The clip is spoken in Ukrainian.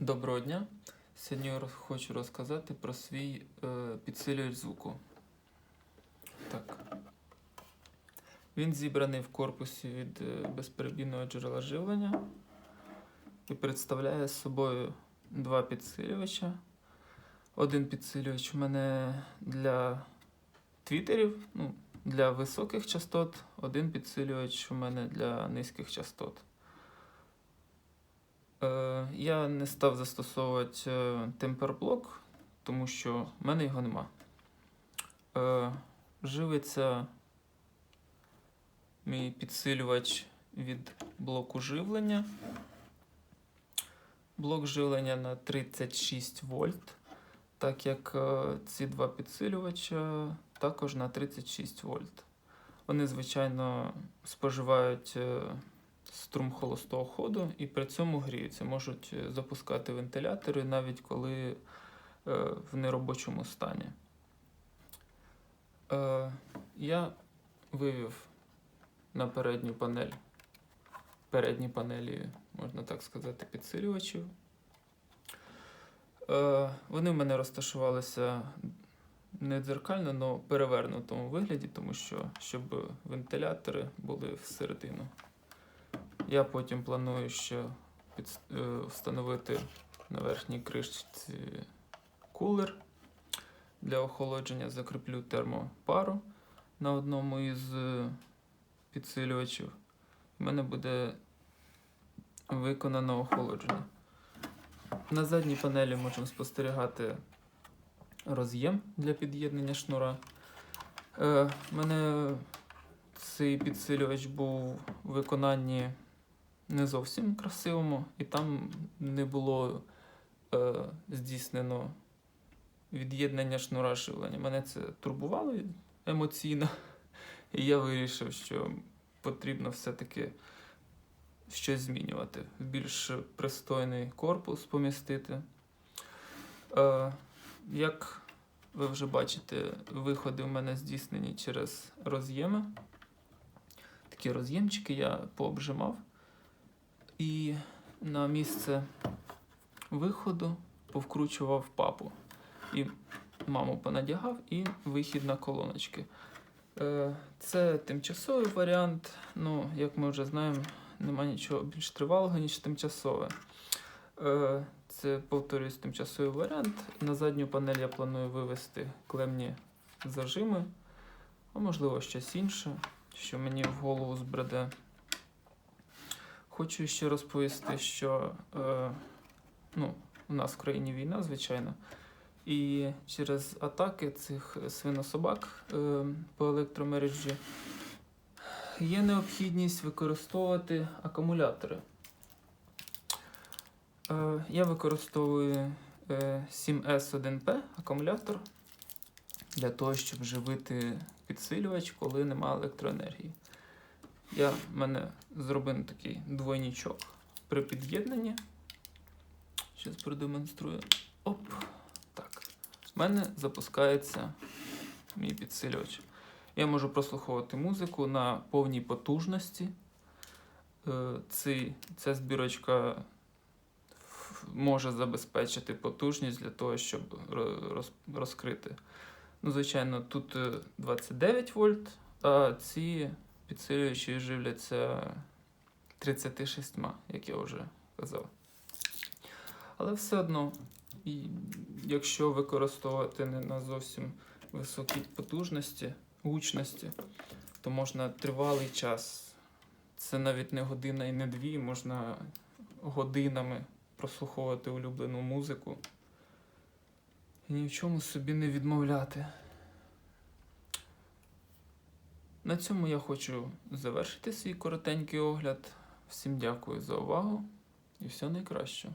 Доброго дня. Сьогодні я хочу розказати про свій е, підсилювач звуку. Так. Він зібраний в корпусі від е, безперебійного джерела живлення і представляє собою два підсилювача. Один підсилювач у мене для твітерів, ну, для високих частот, один підсилювач у мене для низьких частот. Е, я не став застосовувати е, темперблок, тому що в мене його нема. Е, живиться мій підсилювач від блоку живлення. Блок живлення на 36 вольт, так як ці два підсилювача також на 36 вольт. Вони, звичайно, споживають струм холостого ходу і при цьому гріються. Можуть е, запускати вентилятори навіть коли е, в неробочому стані. Е, я вивів на передню панель передні панелі, можна так сказати, підсилювачів. Вони в мене розташувалися не дзеркально, але перевернутому вигляді, тому що щоб вентилятори були всередину. Я потім планую ще під, е, встановити на верхній кришці кулер для охолодження. Закріплю термопару на одному із е, підсилювачів. У мене буде виконано охолодження. На задній панелі можемо спостерігати роз'єм для під'єднання шнура. Е, У мене цей підсилювач був у виконанні не зовсім красивому, і там не було е, здійснено від'єднання шнура живлення. Мене це турбувало емоційно, і я вирішив, що потрібно все-таки щось змінювати, більш пристойний корпус помістити. Е, як ви вже бачите, виходи в мене здійснені через роз'єми. Такі роз'ємчики я пообжимав. І на місце виходу повкручував папу. І маму понадягав, і вихід на колоночки. Е, Це тимчасовий варіант. Ну, як ми вже знаємо, нема нічого більш тривалого, ніж тимчасове. Е, Це, повторюсь, тимчасовий варіант. На задню панель я планую вивести клемні зажими, а можливо щось інше, що мені в голову збреде. Хочу ще розповісти, що е, ну, у нас в країні війна, звичайно. І через атаки цих свинособак е, по електромережі є необхідність використовувати акумулятори. Е, я використовую е, 7S1P акумулятор для того, щоб живити підсилювач, коли немає електроенергії. Я в мене зробив такий двойничок при під'єднанні. Зараз продемонструю. Оп. Так. У мене запускається мій підсилювач. Я можу прослуховувати музику на повній потужності. Е, Цей, ця збірочка може забезпечити потужність для того, щоб роз- розкрити. Ну, звичайно, тут е, 29 вольт, а ці підсилювачі живляться 36, як я вже казав. Але все одно, якщо використовувати не на зовсім високій потужності, гучності, то можна тривалий час. Це навіть не година і не дві, можна годинами прослуховувати улюблену музику і ні в чому собі не відмовляти. На цьому я хочу завершити свій коротенький огляд. Всім дякую за увагу і всього найкращого.